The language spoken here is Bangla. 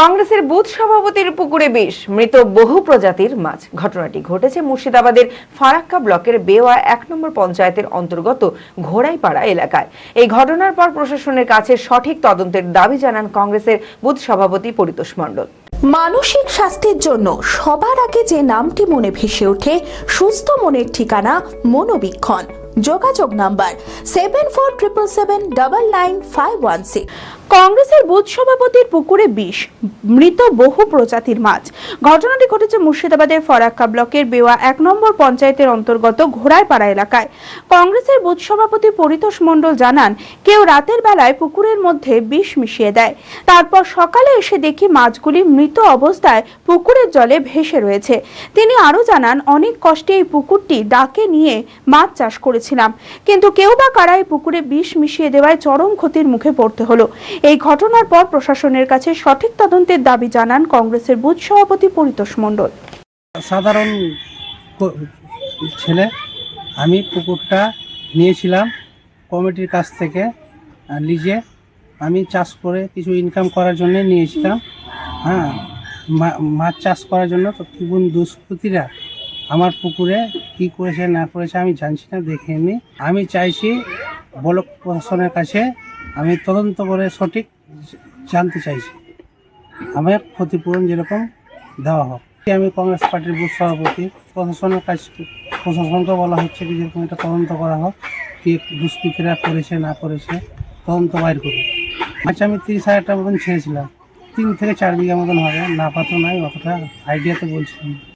কংগ্রেসের বুথ সভাপতির পুকুরে বিষ, মৃত বহু প্রজাতির মাছ। ঘটনাটি ঘটেছে মুর্শিদাবাদের ফারাক্কা ব্লকের বেওয়া এক নম্বর পঞ্চায়েতের অন্তর্গত ঘোড়াইপাড়া এলাকায়। এই ঘটনার পর প্রশাসনের কাছে সঠিক তদন্তের দাবি জানান কংগ্রেসের বুথ সভাপতি পরিতোষ মণ্ডল। মানসিক স্বাস্থ্যের জন্য সবার আগে যে নামটি মনে ভেসে ওঠে, সুস্থ মনের ঠিকানা মনোবীক্ষণ। যোগাযোগ number seven four triple seven double nine five one six কংগ্রেসের বুথ সভাপতির পুকুরে বিষ, মৃত বহু প্রজাতির মাছ। ঘটনাটি ঘটেছে মুর্শিদাবাদের ফরাক্কা ব্লকের বেওয়া এক নম্বর পঞ্চায়েতের অন্তর্গত ঘোড়াইপাড়া এলাকায়। কংগ্রেসের বুথ সভাপতি পরিতোষ মণ্ডল জানান, কেউ রাতের বেলায় পুকুরের মধ্যে বিষ মিশিয়ে দেয়। তারপর সকালে এসে দেখি মাছগুলি মৃত অবস্থায় পুকুরের জলে ভেসে রয়েছে। তিনি আরও জানান, অনেক কষ্টে এই পুকুরটি ডাকে নিয়ে মাছ চাষ করেছিলাম কিন্তু কেউ বা কারা এই পুকুরে বিষ মিশিয়ে দেওয়ায় চরম ক্ষতির মুখে পড়তে হলো। এই ঘটনার পর প্রশাসনের কাছে সঠিক তদন্তের দাবি জানান কংগ্রেসের বুথ সভাপতি পরিতোষ মণ্ডল। সাধারণ ছেলে, আমি পুকুরটা নিয়েছিলাম কমিটির কাছ থেকে লিজে। আমি চাষ করে কিছু ইনকাম করার জন্য নিয়েছিলাম। হ্যাঁ মাছ চাষ করার জন্য তো দুষ্কৃতীরা আমার পুকুরে কি করেছে, না করেছে, আমি জানছি না দেখিনি আমি চাইছি ব্লক প্রশাসনের কাছে আমি তদন্ত করে সঠিক জানতে চাইছি। আমার ক্ষতিপূরণ যেরকম দেওয়া হোক। আমি কংগ্রেস পার্টির বুথ সভাপতি, প্রশাসনের কাছ প্রশাসনকে বলা হচ্ছে কি যেরকম এটা তদন্ত করা হোক, কি দুষ্কৃতীরা করেছে, না করেছে, তদন্ত বাইর করুন আচ্ছা আমি তিরিশ হাজার টাকা মতন ছেড়েছিলাম। তিন থেকে চার বিঘা মতন হবে, না পাতো নাই, অতটা আইডিয়াতে বলছিলাম